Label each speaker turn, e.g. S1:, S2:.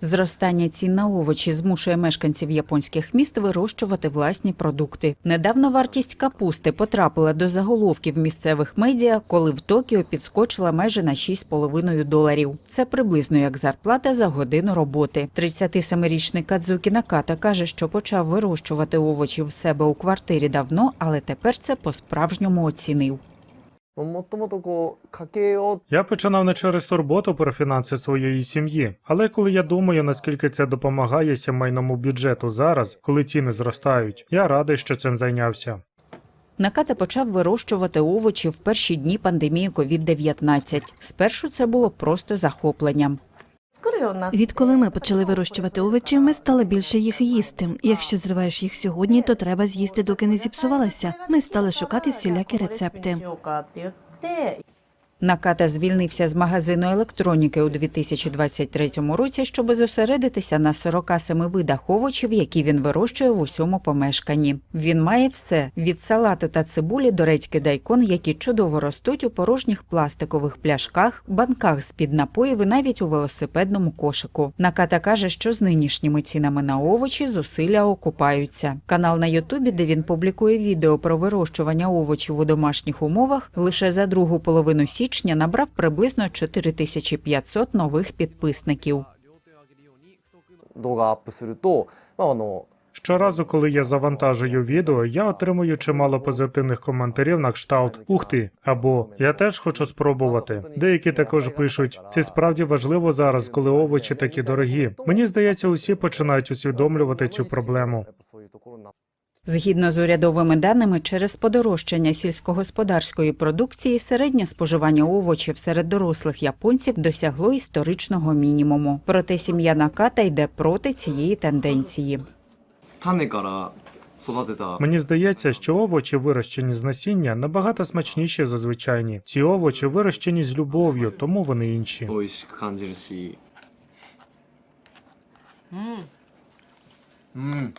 S1: Зростання цін на овочі змушує мешканців японських міст вирощувати власні продукти. Недавно вартість капусти потрапила до заголовків місцевих медіа, коли в Токіо підскочила майже на 6,5 доларів. Це приблизно як зарплата за годину роботи. 37-річний Кадзукі Наката каже, що почав вирощувати овочі в себе у квартирі давно, але тепер це по-справжньому оцінив.
S2: もともとこう家計を
S3: Я починав не через турботу про фінанси своєї сім'ї, але коли я думаю, наскільки це допомагає сімейному бюджету зараз, коли ціни зростають, я радий, що цим зайнявся.
S1: Наката почав вирощувати овочі в перші дні пандемії COVID-19. Спершу це було просто захопленням.
S4: Відколи ми почали вирощувати овочі, ми стали більше їх їсти. Якщо зриваєш їх сьогодні, то треба з'їсти, доки не зіпсувалася. Ми стали шукати всілякі рецепти.
S1: Наката звільнився з магазину електроніки у 2023 році, щоб зосередитися на 47 видах овочів, які він вирощує в усьому помешканні. Він має все від салату та цибулі до редьки дайкон, які чудово ростуть у порожніх пластикових пляшках, банках з під напоїв і навіть у велосипедному кошику. Наката каже, що з нинішніми цінами на овочі зусилля окупаються. Канал на Ютубі, де він публікує відео про вирощування овочів у домашніх умовах, лише за другу половину січня січня набрав приблизно 4500 нових підписників.
S3: Щоразу, коли я завантажую відео, я отримую чимало позитивних коментарів на кшталт «Ух ти!» або я теж хочу спробувати. Деякі також пишуть: це справді важливо зараз, коли овочі такі дорогі. Мені здається, усі починають усвідомлювати цю проблему.
S1: Згідно з урядовими даними, через подорожчання сільськогосподарської продукції середнє споживання овочів серед дорослих японців досягло історичного мінімуму. Проте сім'я Наката йде проти цієї тенденції.
S3: Мені здається, що овочі вирощені з насіння набагато смачніші за звичайні. Ці овочі вирощені з любов'ю, тому вони інші.
S5: Mm.